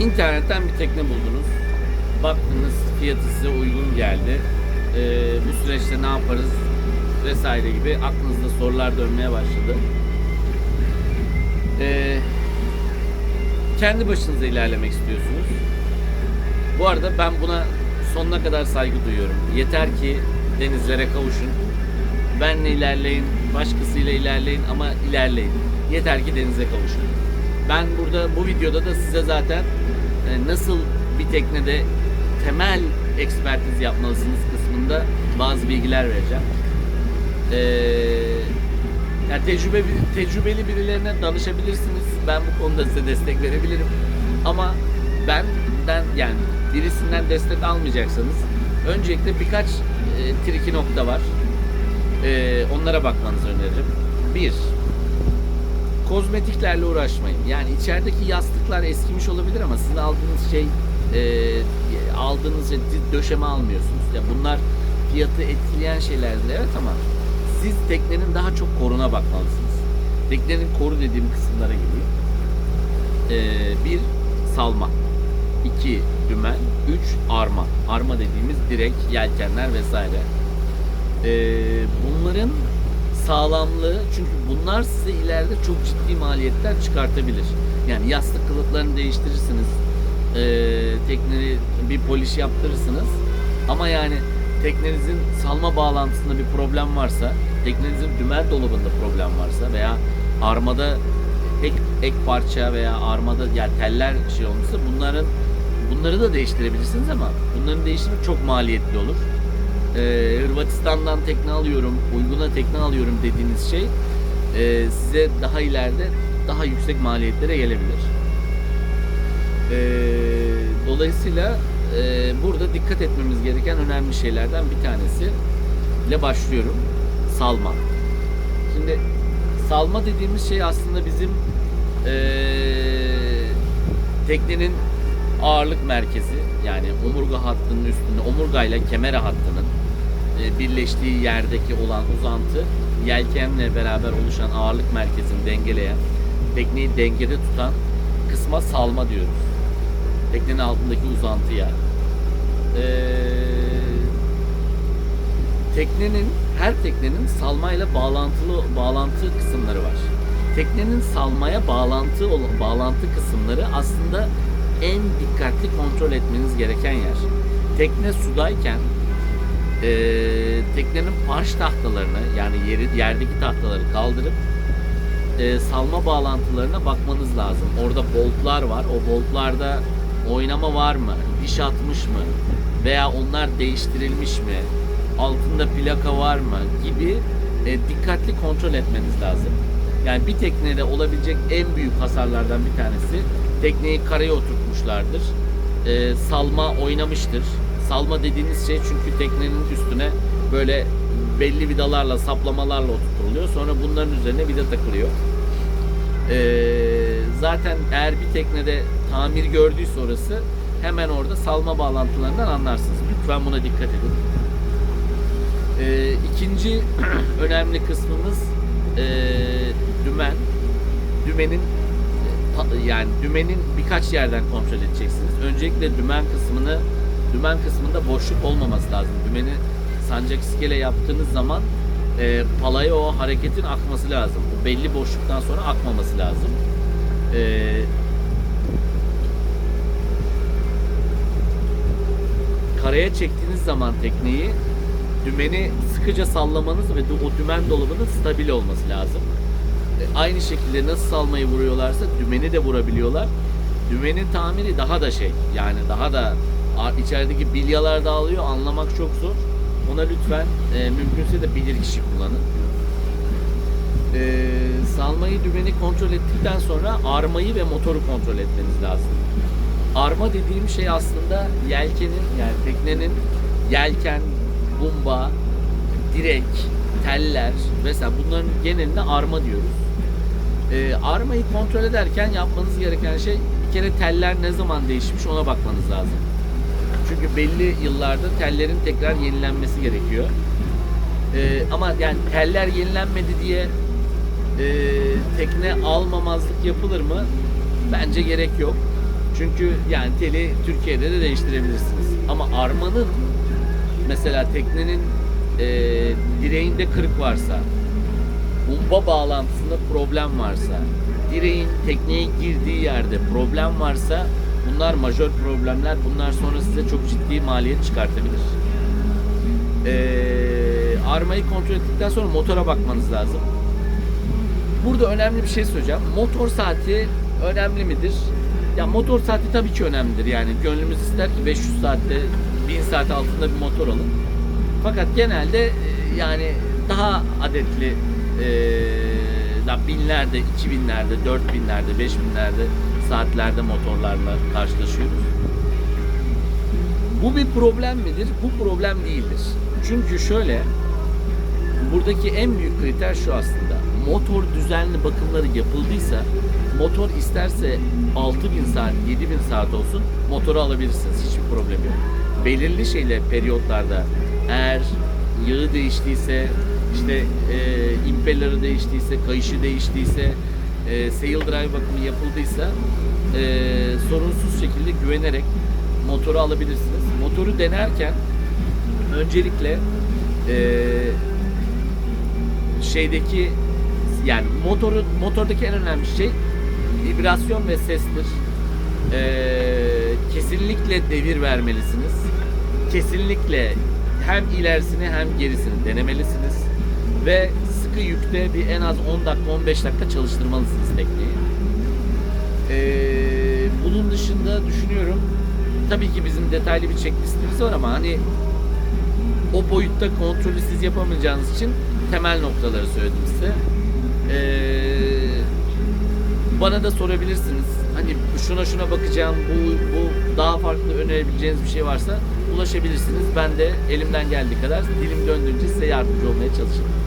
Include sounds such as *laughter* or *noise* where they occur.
İnternetten bir tekne buldunuz. Baktınız fiyatı size uygun geldi. Ee, bu süreçte ne yaparız vesaire gibi aklınızda sorular dönmeye başladı. Ee, kendi başınıza ilerlemek istiyorsunuz. Bu arada ben buna sonuna kadar saygı duyuyorum. Yeter ki denizlere kavuşun. Benle ilerleyin, başkasıyla ilerleyin ama ilerleyin. Yeter ki denize kavuşun. Ben burada bu videoda da size zaten nasıl bir teknede temel ekspertiz yapmalısınız kısmında bazı bilgiler vereceğim. Ee, yani tecrübe, tecrübeli birilerine danışabilirsiniz. Ben bu konuda size destek verebilirim. Ama benden yani birisinden destek almayacaksanız öncelikle birkaç e, triki nokta var. E, onlara bakmanızı öneririm. Bir, kozmetiklerle uğraşmayın. Yani içerideki yastıklar eskimiş olabilir ama sizin aldığınız şey e, aldığınız şey döşeme almıyorsunuz. Yani bunlar fiyatı etkileyen şeylerdir evet ama siz teknenin daha çok koruna bakmalısınız. Teknenin koru dediğim kısımlara gibi. E, bir salma. 2 dümen, 3 arma. Arma dediğimiz direk, yelkenler vesaire. Ee, bunların sağlamlığı çünkü bunlar size ileride çok ciddi maliyetler çıkartabilir. Yani yastık kılıflarını değiştirirsiniz. Ee, tekneyi bir poliş yaptırırsınız. Ama yani teknenizin salma bağlantısında bir problem varsa, teknenizin dümen dolabında problem varsa veya armada ek, ek parça veya armada yani teller şey olmuşsa bunların bunları da değiştirebilirsiniz ama bunların değiştirmek çok maliyetli olur. Ee, Hırvatistan'dan tekne alıyorum, uyguna tekne alıyorum dediğiniz şey e, size daha ileride daha yüksek maliyetlere gelebilir. Ee, dolayısıyla e, burada dikkat etmemiz gereken önemli şeylerden bir tanesi ile başlıyorum. Salma. Şimdi salma dediğimiz şey aslında bizim e, teknenin ağırlık merkezi yani omurga hattının üstünde omurga ile kemere hattının e, birleştiği yerdeki olan uzantı yelkenle beraber oluşan ağırlık merkezini dengeleyen tekneyi dengede tutan kısma salma diyoruz. Teknenin altındaki uzantıya. Ee, teknenin her teknenin salmayla bağlantılı bağlantı kısımları var. Teknenin salmaya bağlantı bağlantı kısımları aslında en dikkatli kontrol etmeniz gereken yer. Tekne sudayken e, teknenin parş tahtalarını yani yeri, yerdeki tahtaları kaldırıp e, salma bağlantılarına bakmanız lazım. Orada boltlar var. O boltlarda oynama var mı? Diş atmış mı? Veya onlar değiştirilmiş mi? Altında plaka var mı? Gibi e, dikkatli kontrol etmeniz lazım. Yani bir teknede olabilecek en büyük hasarlardan bir tanesi tekneyi karaya oturtmuşlardır. E, salma oynamıştır. Salma dediğiniz şey çünkü teknenin üstüne böyle belli vidalarla, saplamalarla oturtuluyor. Sonra bunların üzerine vida takılıyor. E, zaten eğer bir teknede tamir gördüyse orası hemen orada salma bağlantılarından anlarsınız. Lütfen buna dikkat edin. E, ikinci *clears throat* önemli kısmımız e, dümen. Dümenin yani dümenin birkaç yerden kontrol edeceksiniz. Öncelikle dümen kısmını dümen kısmında boşluk olmaması lazım. Dümeni sancak iskele yaptığınız zaman e, palaya o hareketin akması lazım. Bu belli boşluktan sonra akmaması lazım. E, karaya çektiğiniz zaman tekneyi dümeni sıkıca sallamanız ve o dümen dolabının stabil olması lazım. E, aynı şekilde nasıl salmayı vuruyorlarsa dümeni de vurabiliyorlar. Dümenin tamiri daha da şey yani daha da içerideki bilyalar dağılıyor anlamak çok zor. Ona lütfen e, mümkünse de bilir kişi kullanın. E, salmayı dümeni kontrol ettikten sonra armayı ve motoru kontrol etmeniz lazım. Arma dediğim şey aslında yelkenin yani teknenin yelken, bumba, direk, teller mesela bunların genelinde arma diyoruz. E, armayı kontrol ederken yapmanız gereken şey bir kere teller ne zaman değişmiş ona bakmanız lazım. Çünkü belli yıllarda tellerin tekrar yenilenmesi gerekiyor. E, ama yani teller yenilenmedi diye e, tekne almamazlık yapılır mı? Bence gerek yok. Çünkü yani teli Türkiye'de de değiştirebilirsiniz. Ama armanın mesela teknenin e, direğinde kırık varsa, bomba bağlantısında problem varsa, direğin tekneye girdiği yerde problem varsa bunlar majör problemler. Bunlar sonra size çok ciddi maliyet çıkartabilir. Ee, armayı kontrol ettikten sonra motora bakmanız lazım. Burada önemli bir şey söyleyeceğim. Motor saati önemli midir? Ya motor saati tabii ki önemlidir. Yani gönlümüz ister ki 500 saatte 1000 saat altında bir motor alın. Fakat genelde e, yani daha adetli e, da binlerde, 2000'lerde, 4000'lerde, 5000'lerde saatlerde motorlarla karşılaşıyoruz. Bu bir problem midir? Bu problem değildir. Çünkü şöyle buradaki en büyük kriter şu aslında. Motor düzenli bakımları yapıldıysa motor isterse 6000 saat, 7000 saat olsun motoru alabilirsiniz. Hiçbir problem yok. Belirli şeyle periyotlarda eğer yağı değiştiyse, işte e, impelleri değiştiyse, kayışı değiştiyse, e, sail drive bakımı yapıldıysa e, sorunsuz şekilde güvenerek motoru alabilirsiniz. Motoru denerken öncelikle e, şeydeki yani motoru motordaki en önemli şey vibrasyon ve sestir. Ee, kesinlikle devir vermelisiniz. Kesinlikle hem ilerisini hem gerisini denemelisiniz. Ve sıkı yükte bir en az 10 dakika 15 dakika çalıştırmalısınız tekneyi. Ee, bunun dışında düşünüyorum tabii ki bizim detaylı bir checklistimiz var ama hani o boyutta kontrolü siz yapamayacağınız için temel noktaları söyledim size. Ee, bana da sorabilirsiniz. Hani şuna şuna bakacağım, bu, bu daha farklı önerebileceğiniz bir şey varsa ulaşabilirsiniz. Ben de elimden geldiği kadar dilim döndüğünce size yardımcı olmaya çalışırım.